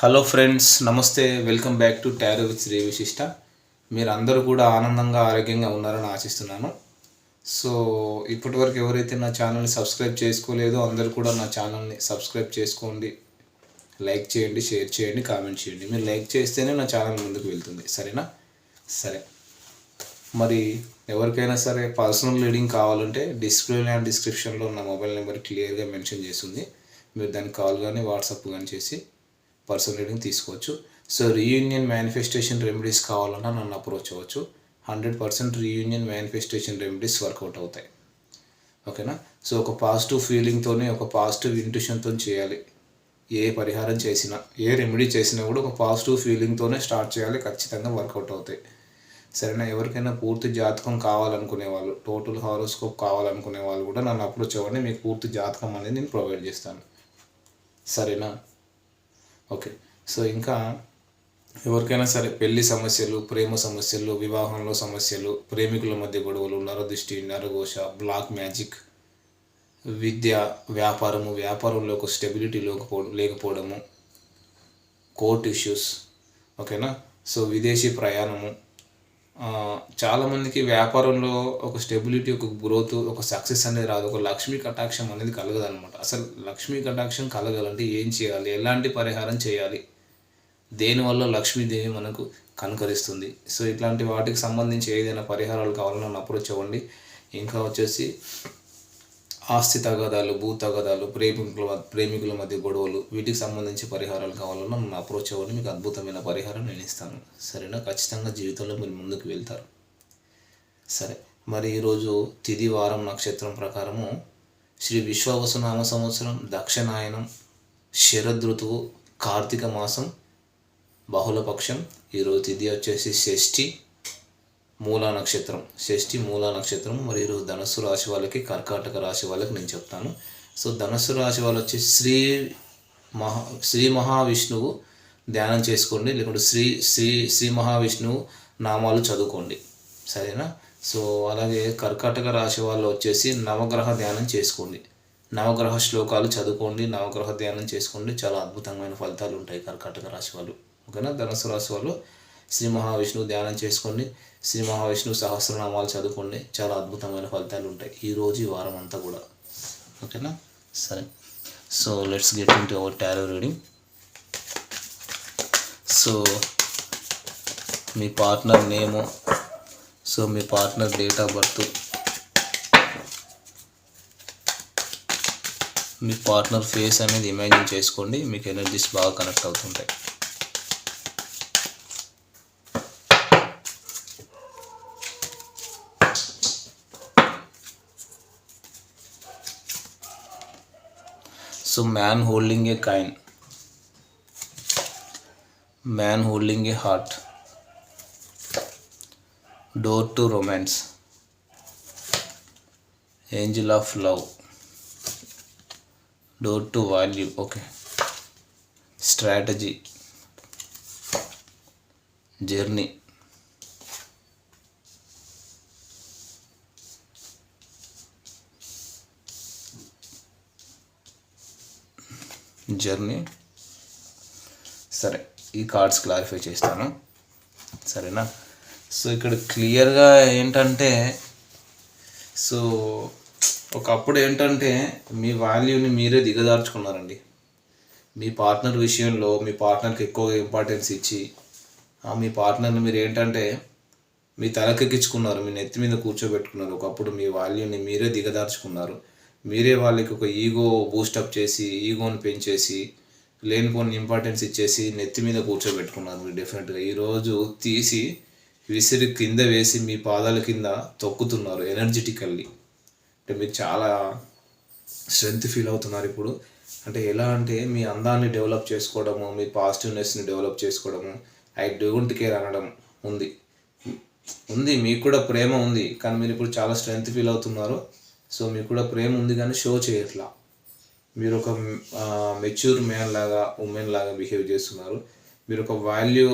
Hello friends నమస్తే welcome back to tarot with Shri Vishishta మీరు అందరూ కూడా ఆనందంగా ఆరోగ్యంగా ఉన్నారని ఆశిస్తున్నాను సో ఇప్పటివరకు ఎవరైతే నా ఛానల్ని సబ్స్క్రైబ్ చేసుకోలేదో అందరూ కూడా నా ఛానల్ని సబ్స్క్రైబ్ చేసుకోండి లైక్ చేయండి షేర్ చేయండి కామెంట్ చేయండి మీరు లైక్ చేస్తేనే నా ఛానల్ ముందుకు వెళ్తుంది సరేనా సరే మరి ఎవరికైనా సరే పర్సనల్ రీడింగ్ కావాలంటే డిస్ప్లే అండ్ డిస్క్రిప్షన్లో నా మొబైల్ నెంబర్ క్లియర్గా మెన్షన్ చేస్తుంది మీరు దానికి కాల్ కానీ వాట్సాప్ కానీ చేసి పర్సనల్ రీడింగ్ తీసుకోవచ్చు సో రీయూనియన్ మేనిఫెస్టేషన్ రెమెడీస్ కావాలన్నా నన్ను అప్రోచ్ అవ్వచ్చు hundred percent reunion manifestation remedies work out అవుతాయి ఓకేనా సో ఒక పాజిటివ్ ఫీలింగ్తోనే ఒక పాజిటివ్ ఇంట్యూషన్తో చేయాలి ఏ పరిహారం చేసినా ఏ రెమెడీ చేసినా కూడా ఒక పాజిటివ్ ఫీలింగ్తోనే స్టార్ట్ చేయాలి ఖచ్చితంగా వర్కౌట్ అవుతాయి సరేనా ఎవరికైనా పూర్తి జాతకం కావాలనుకునే వాళ్ళు టోటల్ హారోస్కోప్ కావాలనుకునే వాళ్ళు కూడా నన్ను అప్రోచ్ అవ్వండి మీకు పూర్తి జాతకం అనేది నేను ప్రొవైడ్ చేస్తాను సరేనా ఓకే సో ఇంకా ఎవరికైనా సరే పెళ్లి సమస్యలు ప్రేమ సమస్యలు వివాహంలో సమస్యలు ప్రేమికుల మధ్య గొడవలు నరదృష్టి నరఘోష బ్లాక్ మ్యాజిక్ విద్య వ్యాపారము వ్యాపారంలో ఒక స్టెబిలిటీ లేకపో లేకపోవడము కోర్ట్ ఇష్యూస్ ఓకేనా సో విదేశీ ప్రయాణము చాలామందికి వ్యాపారంలో ఒక స్టెబిలిటీ ఒక గ్రోత్ ఒక సక్సెస్ అనేది రాదు ఒక లక్ష్మీ కటాక్షం అనేది కలగదనమాట అసలు లక్ష్మీ కటాక్షం కలగాలంటే ఏం చేయాలి ఎలాంటి పరిహారం చేయాలి దేనివల్ల లక్ష్మీదేవి మనకు కనుకరిస్తుంది సో ఇట్లాంటి వాటికి సంబంధించి ఏదైనా పరిహారాలు కావాలన్నా అప్రోచ్ అవ్వండి ఇంకా వచ్చేసి ఆస్తి తగాదాలు భూ తగాదాలు ప్రేమికుల ప్రేమికుల మధ్య గొడవలు వీటికి సంబంధించి పరిహారాలు కావాలన్నా మనం అప్రోచ్ అవ్వండి మీకు అద్భుతమైన పరిహారం నేను ఇస్తాను సరేనా ఖచ్చితంగా జీవితంలో మీరు ముందుకు వెళ్తారు సరే మరి ఈరోజు తిది వారం నక్షత్రం ప్రకారము శ్రీ విశ్వవసునామ సంవత్సరం దక్షిణాయనం శరదృతువు కార్తీక మాసం బహుళపక్షం ఈరోజు తిది వచ్చేసి షష్ఠి మూలా నక్షత్రం షష్ఠి మూలా నక్షత్రం మరి ఈరోజు ధనస్సు రాశి వాళ్ళకి కర్కాటక రాశి వాళ్ళకి నేను చెప్తాను సో ధనస్సు రాశి వాళ్ళు వచ్చి శ్రీ మహా శ్రీ మహావిష్ణువు ధ్యానం చేసుకోండి లేకుంటే శ్రీ శ్రీ శ్రీ మహావిష్ణువు నామాలు చదువుకోండి సరేనా సో అలాగే కర్కాటక రాశి వాళ్ళు వచ్చేసి నవగ్రహ ధ్యానం చేసుకోండి నవగ్రహ శ్లోకాలు చదువుకోండి నవగ్రహ ధ్యానం చేసుకోండి చాలా అద్భుతమైన ఫలితాలు ఉంటాయి కర్కాటక రాశి వాళ్ళు ఓకేనా ధనస్సు రాశి వాళ్ళు శ్రీ మహావిష్ణువు ధ్యానం చేసుకోండి శ్రీ మహావిష్ణు సహస్రనామాలు చదువుకోండి చాలా అద్భుతమైన ఫలితాలు ఉంటాయి ఈ రోజు ఈ వారం అంతా కూడా ఓకేనా సరే so let's get in to our tarot reading so me partner name so మీ పార్ట్నర్ డేట్ ఆఫ్ బర్త్ మీ పార్ట్నర్ ఫేస్ అనేది ఇమాజిన్ చేసుకోండి మీకు ఎనర్జీస్ బాగా కనెక్ట్ అవుతుంటాయి So man holding a coin, man holding a heart, door to romance, angel of love, door to value. Okay, strategy, journey. Journey సరే ఈ cards clarify చేస్తాను సరేనా సో ఇక్కడ క్లియర్గా ఏంటంటే సో ఒకప్పుడు ఏంటంటే మీ వాల్యూని మీరే దిగదార్చుకున్నారండి మీ పార్ట్నర్ విషయంలో మీ పార్ట్నర్కి ఎక్కువ ఇంపార్టెన్స్ ఇచ్చి మీ పార్ట్నర్ని మీరు ఏంటంటే మీ తలకెక్కించుకున్నారు మీ నెత్తి మీద కూర్చోబెట్టుకున్నారు ఒకప్పుడు మీ వాల్యూని మీరే దిగదార్చుకున్నారు మీరే వాళ్ళకి ఒక ఈగో బూస్టప్ చేసి ఈగోని పెంచేసి లేనిపోని ఇంపార్టెన్స్ ఇచ్చేసి నెత్తి మీద కూర్చోబెట్టుకున్నారు మీరు డెఫినెట్గా ఈరోజు తీసి విసిరి కింద వేసి మీ పాదాల కింద తొక్కుతున్నారు ఎనర్జెటికల్లీ అంటే మీరు చాలా స్ట్రెంగ్త్ ఫీల్ అవుతున్నారు ఇప్పుడు అంటే ఎలా అంటే మీ అందాన్ని డెవలప్ చేసుకోవడము మీ పాజిటివ్నెస్ని డెవలప్ చేసుకోవడము ఐ డోంట్ కేర్ అనడం ఉంది ఉంది మీకు కూడా ప్రేమ ఉంది కానీ మీరు ఇప్పుడు చాలా స్ట్రెంగ్త్ ఫీల్ అవుతున్నారు సో మీకు కూడా ప్రేమ ఉంది కానీ షో చేయట్లా మీరు ఒక మెచ్యూర్ మ్యాన్ లాగా ఉమెన్ లాగా బిహేవ్ చేస్తున్నారు మీరు ఒక వాల్యూ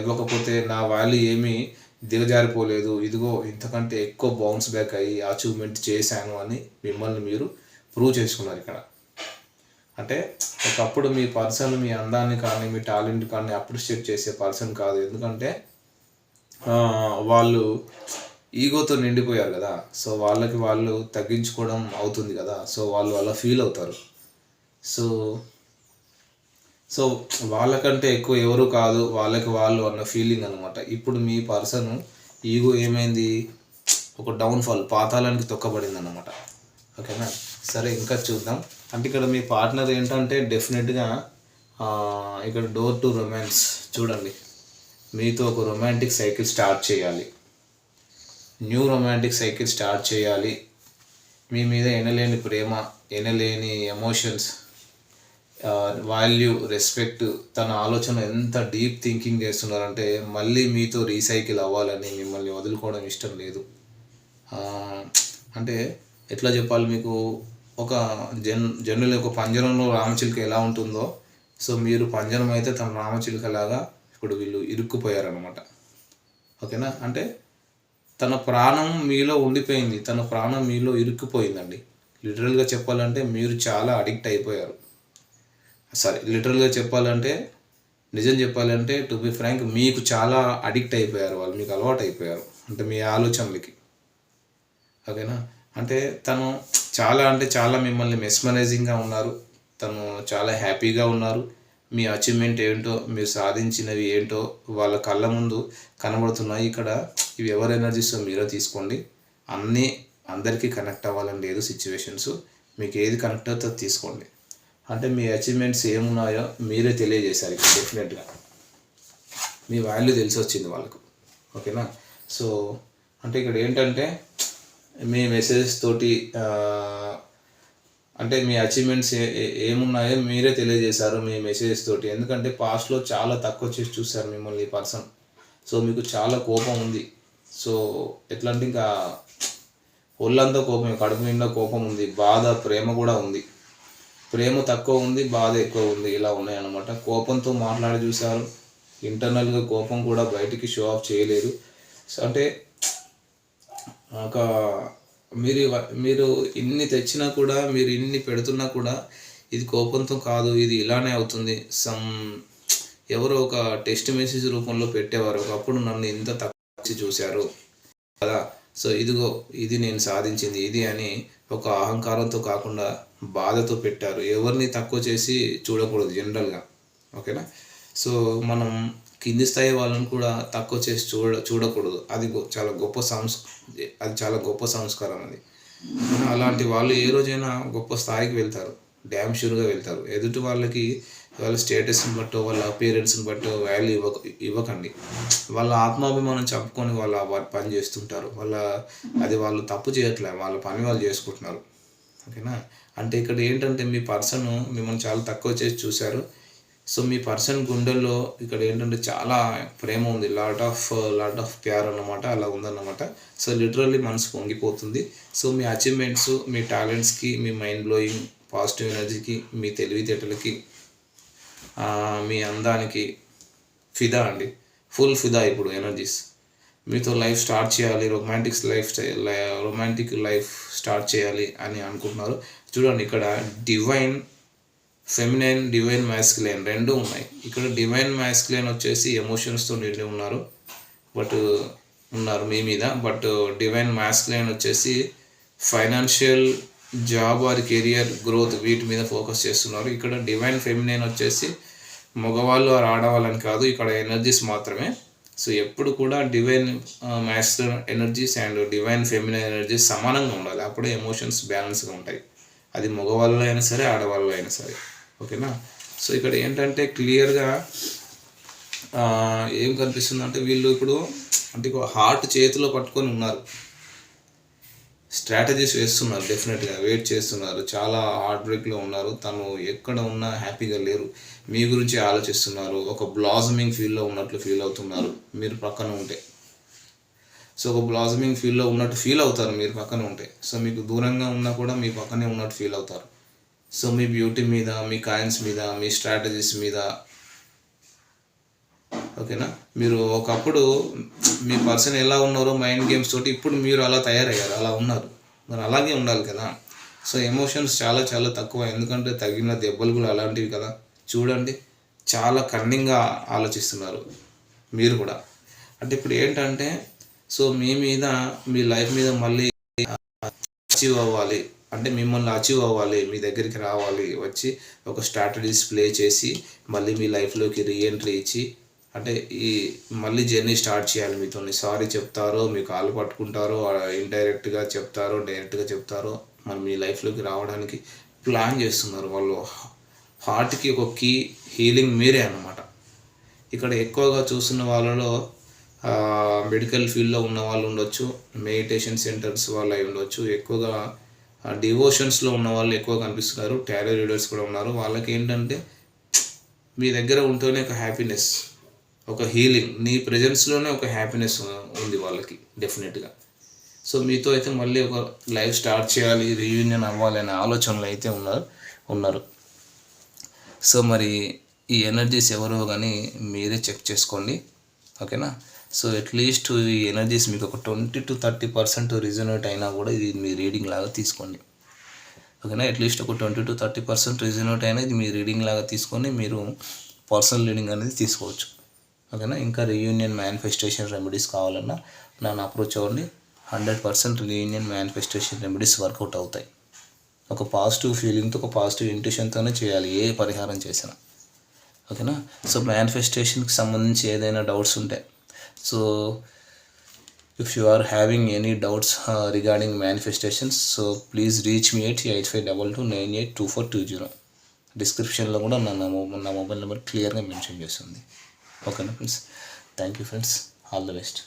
ఇవ్వకపోతే నా వాల్యూ ఏమీ దిగజారిపోలేదు ఇదిగో ఇంతకంటే ఎక్కువ బౌన్స్ బ్యాక్ అయ్యి అచీవ్మెంట్ చేశాను అని మిమ్మల్ని మీరు ప్రూవ్ చేసుకున్నారు ఇక్కడ అంటే ఒకప్పుడు మీ పర్సన్ మీ అందాన్ని కానీ మీ టాలెంట్ కానీ అప్రిషియేట్ చేసే పర్సన్ కాదు ఎందుకంటే వాళ్ళు ఈగోతో నిండిపోయారు కదా సో వాళ్ళకి వాళ్ళు తగ్గించుకోవడం అవుతుంది కదా సో వాళ్ళు అలా ఫీల్ అవుతారు సో సో వాళ్ళకంటే ఎక్కువ ఎవరు కాదు వాళ్ళకి వాళ్ళు అన్న ఫీలింగ్ అనమాట ఇప్పుడు మీ పర్సన్ ఈగో ఏమైంది ఒక డౌన్ఫాల్ పాతాళానికి తొక్కబడింది అనమాట ఓకేనా సరే ఇంకా చూద్దాం అంటే ఇక్కడ మీ పార్ట్నర్ ఏంటంటే డెఫినెట్గా ఇక్కడ డోర్ టు రొమాన్స్ చూడండి మీతో ఒక రొమాంటిక్ సైకిల్ స్టార్ట్ చేయాలి న్యూ రొమాంటిక్ సైకిల్ స్టార్ట్ చేయాలి మీ మీద ఎనలేని ప్రేమ ఎనలేని ఎమోషన్స్ వాల్యూ రెస్పెక్ట్ తన ఆలోచన ఎంత డీప్ థింకింగ్ చేస్తున్నారంటే మళ్ళీ మీతో రీసైకిల్ అవ్వాలని మిమ్మల్ని వదులుకోవడం ఇష్టం లేదు అంటే ఎట్లా చెప్పాలి మీకు ఒక జన్ జనుల ఒక పంజరంలో రామచిలుక ఎలా ఉంటుందో సో మీరు పంజరం అయితే తన రామచిలుకలాగా ఇప్పుడు వీళ్ళు ఇరుక్కుపోయారనమాట ఓకేనా అంటే తన ప్రాణం మీలో ఉండిపోయింది తన ప్రాణం మీలో ఇరుక్కుపోయిందండి లిటరల్గా చెప్పాలంటే మీరు చాలా అడిక్ట్ అయిపోయారు సారీ లిటరల్గా చెప్పాలంటే నిజం చెప్పాలంటే టు బి ఫ్రాంక్ మీకు చాలా అడిక్ట్ అయిపోయారు వాళ్ళు మీకు అలవాటు అయిపోయారు అంటే మీ ఆలోచనలకి ఓకేనా అంటే తను చాలా అంటే చాలా మిమ్మల్ని మెస్మరైజింగ్గా ఉన్నారు తను చాలా హ్యాపీగా ఉన్నారు మీ అచీవ్మెంట్ ఏంటో మీరు సాధించినవి ఏంటో వాళ్ళ కళ్ళ ముందు కనబడుతున్నాయి ఇక్కడ ఇవి ఎవరు ఎనర్జీస్ మీరే తీసుకోండి అన్నీ అందరికీ కనెక్ట్ అవ్వాలని లేదు సిచ్యువేషన్స్ మీకు ఏది కనెక్ట్ అవుతుందో తీసుకోండి అంటే మీ అచీవ్మెంట్స్ ఏమున్నాయో మీరే తెలియజేశారు ఇక్కడ డెఫినెట్గా మీ వాల్యూ తెలిసి వచ్చింది వాళ్ళకు ఓకేనా సో అంటే ఇక్కడ ఏంటంటే మీ మెసేజ్ తోటి అంటే మీ అచీవ్మెంట్స్ ఏమున్నాయో మీరే తెలియజేశారు మీ మెసేజెస్ తోటి ఎందుకంటే పాస్ట్లో చాలా తక్కువ చేసి చూశారు మిమ్మల్ని ఈ పర్సన్ సో మీకు చాలా కోపం ఉంది సో ఎట్లా అంటే ఇంకా ఒళ్ళంతా కోపం కడుపు నిండా కోపం ఉంది బాధ ప్రేమ కూడా ఉంది ప్రేమ తక్కువ ఉంది బాధ ఎక్కువ ఉంది ఇలా ఉన్నాయన్నమాట కోపంతో మాట్లాడి చూశారు ఇంటర్నల్గా కోపం కూడా బయటికి షో ఆఫ్ చేయలేదు అంటే ఒక మీరు మీరు ఇన్ని తెచ్చినా కూడా మీరు ఇన్ని పెడుతున్నా కూడా ఇది కోపంతో కాదు ఇది ఇలానే అవుతుంది సమ్ ఎవరో ఒక టెస్ట్ మెసేజ్ రూపంలో పెట్టేవారు ఒకప్పుడు నన్ను ఇంత తక్కువ చూశారు కదా సో ఇదిగో ఇది నేను సాధించింది ఇది అని ఒక అహంకారంతో కాకుండా బాధతో పెట్టారు ఎవరిని తక్కువ చేసి చూడకూడదు జనరల్గా ఓకేనా సో మనం కింది స్థాయి వాళ్ళని కూడా తక్కువ చేసి చూడ చూడకూడదు అది చాలా గొప్ప సంస్ అది చాలా గొప్ప సంస్కారం అది అలాంటి వాళ్ళు ఏ రోజైనా గొప్ప స్థాయికి వెళ్తారు డ్యామ్ షూర్గా వెళ్తారు ఎదుటి వాళ్ళకి వాళ్ళ స్టేటస్ని బట్టో వాళ్ళ అపీరెన్స్ని బట్టో వాల్యూ ఇవ్వ ఇవ్వకండి వాళ్ళ ఆత్మాభిమానం చంపుకొని వాళ్ళ పని చేస్తుంటారు వాళ్ళ అది వాళ్ళు తప్పు చేయట్లే వాళ్ళ పని వాళ్ళు చేసుకుంటున్నారు ఓకేనా అంటే ఇక్కడ ఏంటంటే మీ పర్సన్ మిమ్మల్ని చాలా తక్కువ చేసి చూశారు సో మీ పర్సన్ గుండెల్లో ఇక్కడ ఏంటంటే చాలా ప్రేమ ఉంది లాట్ ఆఫ్ లాట్ ఆఫ్ ప్యార్ అనమాట అలా ఉందన్నమాట సో లిటరల్లీ మనసు పొంగిపోతుంది సో మీ అచీవ్మెంట్స్ మీ టాలెంట్స్కి మీ మైండ్ బ్లోయింగ్ పాజిటివ్ ఎనర్జీకి మీ తెలివితేటలకి మీ అందానికి ఫిదా అండి ఫుల్ ఫిదా ఇప్పుడు ఎనర్జీస్ మీతో లైఫ్ స్టార్ట్ చేయాలి romantics life romantic life start చేయాలి అని అనుకుంటున్నారు చూడండి ఇక్కడ డివైన్ ఫెమినైన్ డివైన్ మ్యాస్క్లైన్ రెండు ఉన్నాయి ఇక్కడ డివైన్ మ్యాస్క్లైన్ వచ్చేసి ఎమోషన్స్తో నిండి ఉన్నారు బట్ ఉన్నారు మీ మీద బట్ డివైన్ మ్యాస్క్లైన్ వచ్చేసి financial job or career growth వీటి మీద ఫోకస్ చేస్తున్నారు ఇక్కడ డివైన్ ఫెమినైన్ వచ్చేసి మగవాళ్ళు ఆర్ ఆడవాళ్ళని కాదు ఇక్కడ ఎనర్జీస్ మాత్రమే సో ఎప్పుడు కూడా divine master energies and divine feminine energies సమానంగా ఉండాలి అప్పుడే ఎమోషన్స్ బ్యాలెన్స్గా ఉంటాయి అది మగవాళ్ళు అయినా సరే ఆడవాళ్ళు అయినా సరే ఓకేనా సో ఇక్కడ ఏంటంటే క్లియర్గా ఏం కనిపిస్తుందంటే వీళ్ళు ఇప్పుడు అంటే హార్ట్ చేతిలో పట్టుకొని ఉన్నారు స్ట్రాటజీస్ వేస్తున్నారు డెఫినెట్గా వెయిట్ చేస్తున్నారు చాలా హార్ట్ బ్రేక్లో ఉన్నారు తను ఎక్కడ ఉన్నా హ్యాపీగా లేరు మీ గురించి ఆలోచిస్తున్నారు ఒక బ్లాజమింగ్ ఫీల్లో ఉన్నట్లు ఫీల్ అవుతున్నారు మీరు పక్కన ఉంటే సో ఒక బ్లాజమింగ్ ఫీల్లో ఉన్నట్టు ఫీల్ అవుతారు మీరు పక్కన ఉంటే సో మీకు దూరంగా ఉన్నా కూడా మీ పక్కనే ఉన్నట్టు ఫీల్ అవుతారు సో మీ బ్యూటీ మీద మీ కాయిన్స్ మీద మీ స్ట్రాటజీస్ మీద ఓకేనా మీరు ఒకప్పుడు మీ పర్సన్ ఎలా ఉన్నారో మైండ్ గేమ్స్ తోటి ఇప్పుడు మీరు అలా తయారయ్యారు అలా ఉన్నారు మరి అలాగే ఉండాలి కదా సో ఎమోషన్స్ చాలా చాలా తక్కువ ఎందుకంటే తగిన దెబ్బలు కూడా అలాంటివి కదా చూడండి చాలా కన్నింగ్గా ఆలోచిస్తున్నారు మీరు కూడా అంటే ఇప్పుడు ఏంటంటే సో మీ మీద మీ లైఫ్ మీద మళ్ళీ అచీవ్ అవ్వాలి అంటే మిమ్మల్ని అచీవ్ అవ్వాలి మీ దగ్గరికి రావాలి వచ్చి ఒక స్ట్రాటజీస్ ప్లే చేసి మళ్ళీ మీ లైఫ్లోకి రీఎంట్రీ ఇచ్చి అంటే ఈ మళ్ళీ జర్నీ స్టార్ట్ చేయాలి మీతో సారీ చెప్తారో మీ కాలు పట్టుకుంటారో ఇండైరెక్ట్గా చెప్తారో డైరెక్ట్గా చెప్తారో మరి మీ లైఫ్లోకి రావడానికి ప్లాన్ చేస్తున్నారు వాళ్ళు హార్ట్కి ఒక కీ హీలింగ్ మీరే అనమాట ఇక్కడ ఎక్కువగా చూస్తున్న వాళ్ళలో మెడికల్ ఫీల్డ్లో ఉన్న వాళ్ళు ఉండొచ్చు మెడిటేషన్ సెంటర్స్ వాళ్ళు అయి ఉండొచ్చు ఎక్కువగా డివోషన్స్లో ఉన్న వాళ్ళు ఎక్కువ కనిపిస్తున్నారు టారో రీడర్స్ కూడా ఉన్నారు వాళ్ళకి ఏంటంటే మీ దగ్గర ఉంటేనే ఒక హ్యాపీనెస్ ఒక హీలింగ్ నీ ప్రజెన్స్లోనే ఒక హ్యాపీనెస్ ఉంది వాళ్ళకి డెఫినెట్గా సో మీతో అయితే మళ్ళీ ఒక లైఫ్ స్టార్ట్ చేయాలి రీయూనియన్ అవ్వాలనే ఆలోచనలు అయితే ఉన్నారు ఉన్నారు సో మరి ఈ ఎనర్జీస్ ఎవరో కానీ మీరే చెక్ చేసుకోండి ఓకేనా సో అట్లీస్ట్ ఈ ఎనర్జీస్ మీకు ఒక twenty to thirty percent regenerate అయినా కూడా ఇది మీ రీడింగ్ లాగా తీసుకోండి ఓకేనా అట్లీస్ట్ ఒక twenty to thirty percent regenerate అయినా ఇది మీ రీడింగ్ లాగా తీసుకొని మీరు పర్సనల్ రీడింగ్ అనేది తీసుకోవచ్చు ఓకేనా ఇంకా రీయూనియన్ మ్యానిఫెస్టేషన్ రెమెడీస్ కావాలన్నా నన్ను అప్రోచ్ అవ్వండి hundred percent reunion manifestation remedies work out అవుతాయి ఒక పాజిటివ్ ఫీలింగ్తో ఒక పాజిటివ్ ఇంటెన్షన్తోనే చేయాలి ఏ పరిహారం చేసినా ఓకేనా సో మ్యానిఫెస్టేషన్కి సంబంధించి ఏదైనా డౌట్స్ ఉంటే so if you are having any doubts regarding manifestations so please reach me eight eight five double two nine eight two four two zero డిస్క్రిప్షన్లో కూడా నా నా మొబైల్ నెంబర్ క్లియర్గా మెన్షన్ చేస్తుంది ఓకేనా friends thank you friends all the best